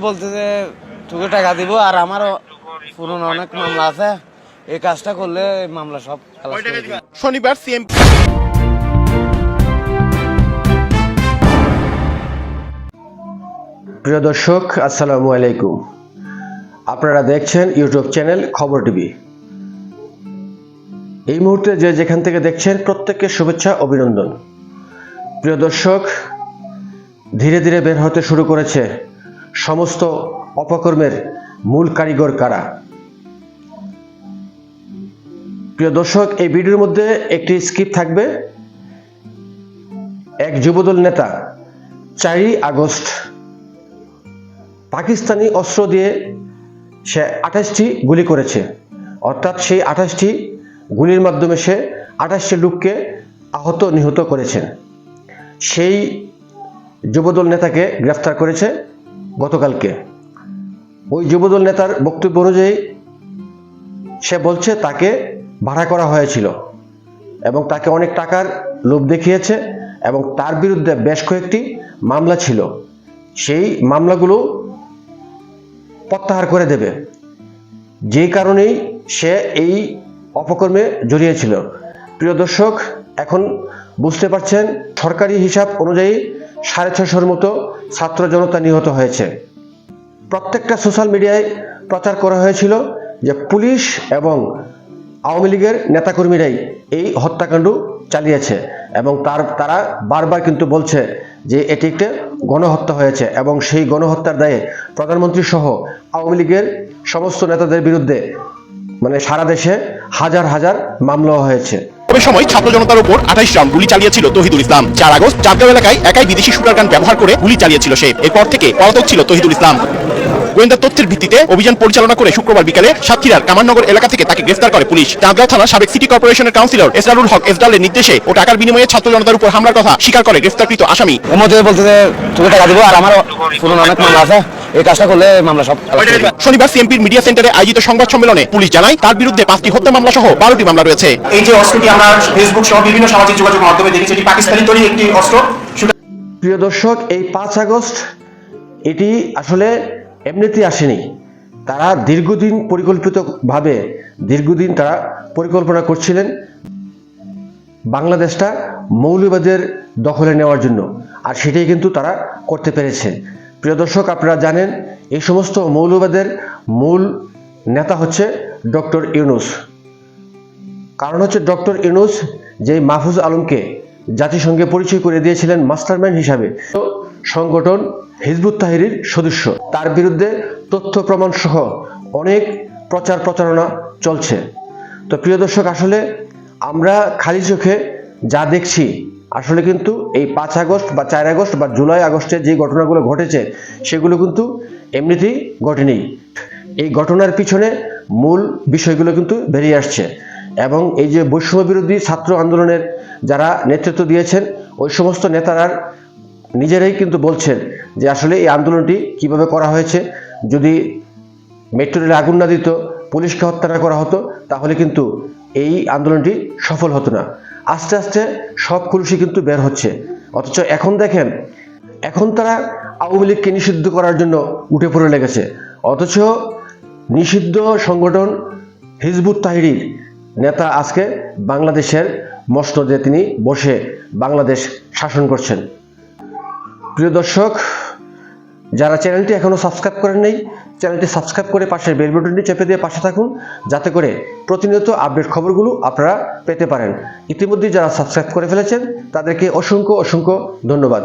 বলতে যে তোকে টাকা দিব আর আমারও পুরনো অনেক মামলা আছে। এই কাজটা করলে মামলা সব। শনিবার সিএম প্রিয় দর্শক আসসালামু আলাইকুম। আপনারা দেখছেন ইউটিউব চ্যানেল খবর টিভি। এই মুহূর্তে যে যেখান থেকে দেখছেন প্রত্যেককে শুভেচ্ছা অভিনন্দন। প্রিয় দর্শক ধীরে ধীরে বের হতে শুরু করেছে সমস্ত অপকর্মের মূল কারিগর কারা? প্রিয় দর্শক, এই ভিডিওর মধ্যে একটি স্কিপ থাকবে। এক যুবদল নেতা, চারই আগস্ট, পাকিস্তানি অস্ত্র দিয়ে সে আঠাশটি গুলি করেছে। অর্থাৎ সেই আঠাশটি গুলির মাধ্যমে সে আঠাশটি লোককে আহত নিহত করেছেন সেই যুবদল নেতাকে গ্রেফতার করেছে। গতকালকে। ওই যুবদল নেতার বক্তব্য অনুযায়ী সে বলছে, তাকে ভাড়া করা হয়েছিল এবং তাকে অনেক টাকার লোভ দেখিয়েছে এবং তার বিরুদ্ধে বেশ কয়েকটি মামলা ছিল। সেই মামলাগুলো প্রত্যাহার করে দেবে। যেই কারণেই সে এই অপকর্মে জড়িয়েছিল। প্রিয় দর্শক, এখন বুঝতে পারছেন, সরকারি হিসাব অনুযায়ী সাড়ে ছশোর মতো ছাত্র জনতা নিহত হয়েছে। প্রত্যেকটা সোশ্যাল মিডিয়ায় প্রচার করা হয়েছিল যে পুলিশ এবং আওয়ামী লীগের নেতাকর্মীরাই এই হত্যাকাণ্ড চালিয়েছে এবং তার, তারা বারবার কিন্তু বলছে যে এটি একটি গণহত্যা হয়েছে এবং সেই গণহত্যার দায়ে প্রধানমন্ত্রী সহ আওয়ামী লীগের সমস্ত নেতাদের বিরুদ্ধে মানে সারা দেশে হাজার হাজার মামলা হয়েছে। তবে সময় ছাত্র জনতার উপর আঠাইশ রাউন্ড গুলি চালিয়েছিল তহিদুল ইসলাম। চার আগস্ট চারগাঁও এলাকায় একাই বিদেশি শুটার গান ব্যবহার করে গুলি চালিয়েছিল সে। এরপর থেকে পলাতক ছিল তহিদুল ইসলাম। গোয়েন্দা তথ্যের ভিত্তিতে অভিযান পরিচালনা করে শুক্রবার বিকালে সাতক্ষীরার কামাননগর এলাকা থেকে তাকে গ্রেফতার করে পুলিশ। চাঁদগাঁও থানার সাবেক সিটি কর্পোরেশনের কাউন্সিলর এসরারুল হক এসডালের নির্দেশে ও টাকার বিনিময়ে ছাত্র জনতার উপর হামলার কথা স্বীকার করে গ্রেফতারকৃত আসামি। বলতে টাকা আর পুরনো অনেক মামলা আছে। এই কাজটা করলে মামলা সব। শনিবার সিএমপির মিডিয়া সেন্টারে আয়োজিত সংবাদ সম্মেলনে পুলিশ জানায় তার বিরুদ্ধে পাঁচটি হত্যা মামলা সহ বারোটি মামলা রয়েছে। এই যে অস্ত্রটি আমরা ফেসবুক সহ বিভিন্ন সামাজিক যোগাযোগ মাধ্যমে দেখেছি এটি পাকিস্তানি তৈরি একটি অস্ত্র। প্রিয় দর্শক এই পাঁচ আগস্ট এটি আসলে এমনিতেই আসেনি। তারা দীর্ঘদিন পরিকল্পিতভাবে দীর্ঘদিন তারা পরিকল্পনা করছিলেন বাংলাদেশটা মৌলবাদের দখলে নেওয়ার জন্য। আর সেটাই কিন্তু তারা করতে পেরেছে। প্রিয় দর্শক, আপনারা জানেন এই সমস্ত মৌলবাদের মূল নেতা হচ্ছে ডক্টর ইউনুস। কারণ হচ্ছে ডক্টর ইউনুস যে মাহফুজ আলমকে জাতিসংঘে পরিচয় করে দিয়েছিলেন মাস্টারম্যান হিসাবে সংগঠন হিজবুত তাহিরির সদস্য। তার বিরুদ্ধে তথ্য প্রমাণ সহ অনেক প্রচার প্রচারণা চলছে। তো প্রিয় দর্শক, আসলে আমরা খালি চোখে যা দেখছি আসলে কিন্তু এই পাঁচ আগস্ট বা চার আগস্ট বা জুলাই আগস্টে যে ঘটনাগুলো ঘটেছে, সেগুলো কিন্তু এমনিতেই ঘটেনি। এই ঘটনার পিছনে মূল বিষয়গুলো কিন্তু বেরিয়ে আসছে এবং এই যে বৈষম্য বিরোধী ছাত্র আন্দোলনের যারা নেতৃত্ব দিয়েছেন, ওই সমস্ত নেতারা নিজেরাই কিন্তু বলছেন যে আসলে এই আন্দোলনটি কীভাবে করা হয়েছে। যদি মেট্রো রেলে আগুন না দিত, পুলিশকে হত্যা করা হতো, তাহলে কিন্তু এই আন্দোলনটি সফল হতো না। আস্তে আস্তে সব খুলসি কিন্তু বের হচ্ছে। অথচ এখন দেখেন, এখন তারা আওয়ামী লীগকে নিষিদ্ধ করার জন্য উঠে পড়ে লেগেছে। অথচ নিষিদ্ধ সংগঠন হিজবুত তাহিরির নেতা আজকে বাংলাদেশের মসনদে তিনি বসে বাংলাদেশ শাসন করছেন। প্রিয় দর্শক, যারা চ্যানেলটি এখনও সাবস্ক্রাইব করেন নাই চ্যানেলটি সাবস্ক্রাইব করে পাশের বেল বাটনটি চেপে দিয়ে পাশে থাকুন, যাতে করে প্রতিনিয়ত আপডেট খবরগুলো আপনারা পেতে পারেন। ইতিমধ্যে যারা সাবস্ক্রাইব করে ফেলেছেন, তাদেরকে অসংখ্য অসংখ্য ধন্যবাদ।